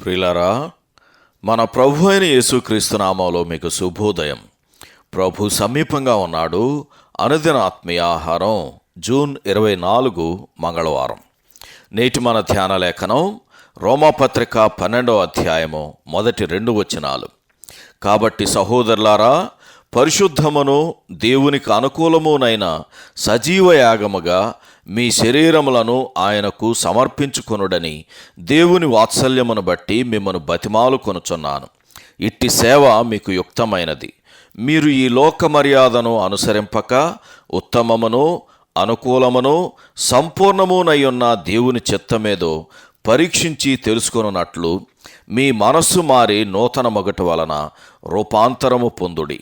ప్రిలరా మన ప్రభు అయిన యేసుక్రీస్తు నామంలో మీకు శుభోదయం. ప్రభు సమీపంగా ఉన్నాడు. అనుదిన ఆత్మీయ ఆహారం జూన్ ఇరవై నాలుగు మంగళవారం. నేటి మన ధ్యాన లేఖనం రోమాపత్రిక పన్నెండవ అధ్యాయము మొదటి రెండు వచనాలు. కాబట్టి సహోదరులారా పరిశుద్ధమును దేవునికి అనుకూలమునైన సజీవ యాగముగా మీ శరీరములను ఆయనకు సమర్పించుకొనుడని దేవుని వాత్సల్యమును బట్టి మిమ్మను బతిమాలు కొనుచున్నాను. ఇట్టి సేవ మీకు యుక్తమైనది. మీరు ఈ లోక మర్యాదను అనుసరింపక ఉత్తమమును అనుకూలమును సంపూర్ణమునయ్యున్న దేవుని చిత్తమేదో పరీక్షించి తెలుసుకొనున్నట్లు మీ మనస్సు మారి నూతన మొగటి వలన రూపాంతరము పొందుడి.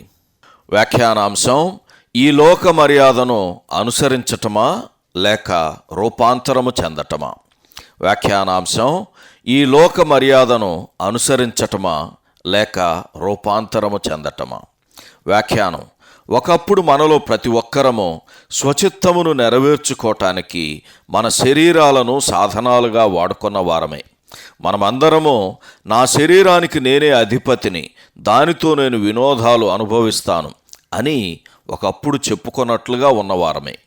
వ్యాఖ్యానాంశం ఈ లోక మర్యాదను అనుసరించటమా? లేక రూపాంతరము చెందటమా? వ్యాఖ్యానాంశం ఈ లోక మర్యాదను అనుసరించటమా? లేక రూపాంతరము చెందటమా? వ్యాఖ్యానం ఒకప్పుడు మనలో ప్రతి ఒక్కరము స్వచిత్తమును నెరవేర్చుకోవటానికి మన శరీరాలను సాధనాలుగా వాడుకున్న వారమే. మనమందరము నా శరీరానికి నేనే అధిపతిని దానితో నేను వినోదాలు అనుభవిస్తాను అని ఒకప్పుడు చెప్పుకున్నట్లుగా ఉన్నవారమే.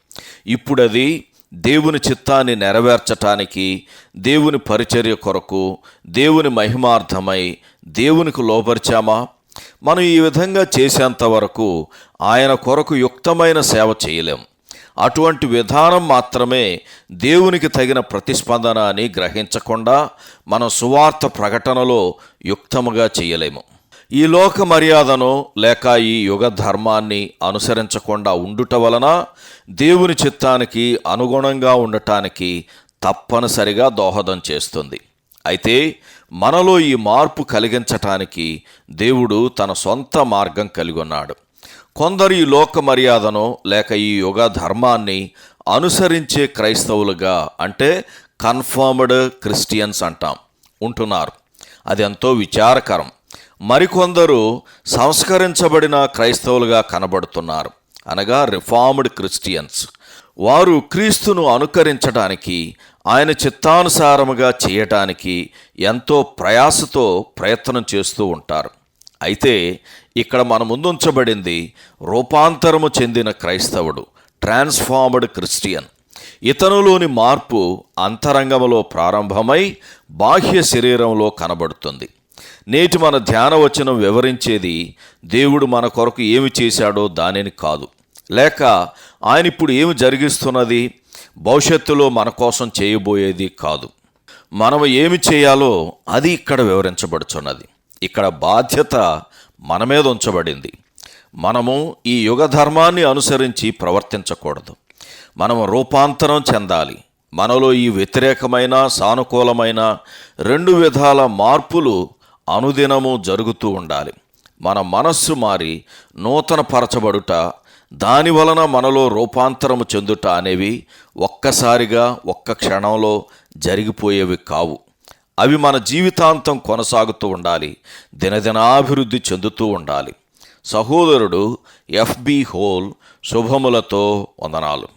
ఇప్పుడది దేవుని చిత్తాన్ని నెరవేర్చటానికి దేవుని పరిచర్య కొరకు దేవుని మహిమార్థమై దేవునికి లోపరిచామా మనం ఈ విధంగా చేసేంత వరకు ఆయన కొరకు యుక్తమైన సేవ చేయలేం. అటువంటి విధానం మాత్రమే దేవునికి తగిన ప్రతిస్పందన అని గ్రహించకుండా మనం సువార్త ప్రకటనలో యుక్తముగా చేయలేము. ఈ లోక మర్యాదను లేక ఈ యుగ ధర్మాన్ని అనుసరించకుండా ఉండుట వలన దేవుని చిత్తానికి అనుగుణంగా ఉండటానికి తప్పనిసరిగా దోహదం చేస్తుంది. అయితే మనలో ఈ మార్పు కలిగించటానికి దేవుడు తన సొంత మార్గం కలిగి ఉన్నాడు కొందరు ఈ లోక మర్యాదను లేక ఈ యుగ ధర్మాన్ని అనుసరించే క్రైస్తవులుగా అంటే కన్ఫర్మ్డ్ క్రిస్టియన్స్ అంటాం. ఉంటున్నారు. అది ఎంతో విచారకరం. మరికొందరు సంస్కరించబడిన క్రైస్తవులుగా కనబడుతున్నారు. అనగా రిఫార్మ్డ్ క్రిస్టియన్స్. వారు క్రీస్తును అనుకరించడానికి ఆయన చిత్తానుసారముగా చేయటానికి ఎంతో ప్రయాసతో ప్రయత్నం చేస్తూ ఉంటారు. అయితే ఇక్కడ మన ముందుంచబడింది రూపాంతరము చెందిన క్రైస్తవుడు ట్రాన్స్ఫార్మ్డ్ క్రిస్టియన్. ఇతనులోని మార్పు అంతరంగములో ప్రారంభమై బాహ్య శరీరంలో కనబడుతుంది. నేటి మన ధ్యాన వచనం వివరించేది దేవుడు మన కొరకు ఏమి చేశాడో దానిని కాదు. లేక ఆయన ఇప్పుడు ఏమి జరిగిస్తున్నది? భవిష్యత్తులో మన కోసం చేయబోయేది కాదు. మనం ఏమి చేయాలో అది ఇక్కడ వివరించబడుచున్నది. ఇక్కడ బాధ్యత మన మీద ఉంచబడింది. మనము ఈ యుగ ధర్మాన్ని అనుసరించి ప్రవర్తించకూడదు. మనం రూపాంతరం చెందాలి. మనలో ఈ వ్యతిరేకమైన సానుకూలమైన రెండు విధాల మార్పులు అనుదినము జరుగుతూ ఉండాలి. మన మనస్సు మారి నూతన పరచబడుట దాని వలన మనలో రూపాంతరము చెందుట అనేవి ఒక్కసారిగా ఒక్క క్షణంలో జరిగిపోయేవి కావు. అవి మన జీవితాంతం కొనసాగుతూ ఉండాలి దినదినాభివృద్ధి చెందుతూ ఉండాలి. సహోదరుడు ఎఫ్బి హోల్ శుభములతో వందనాలు.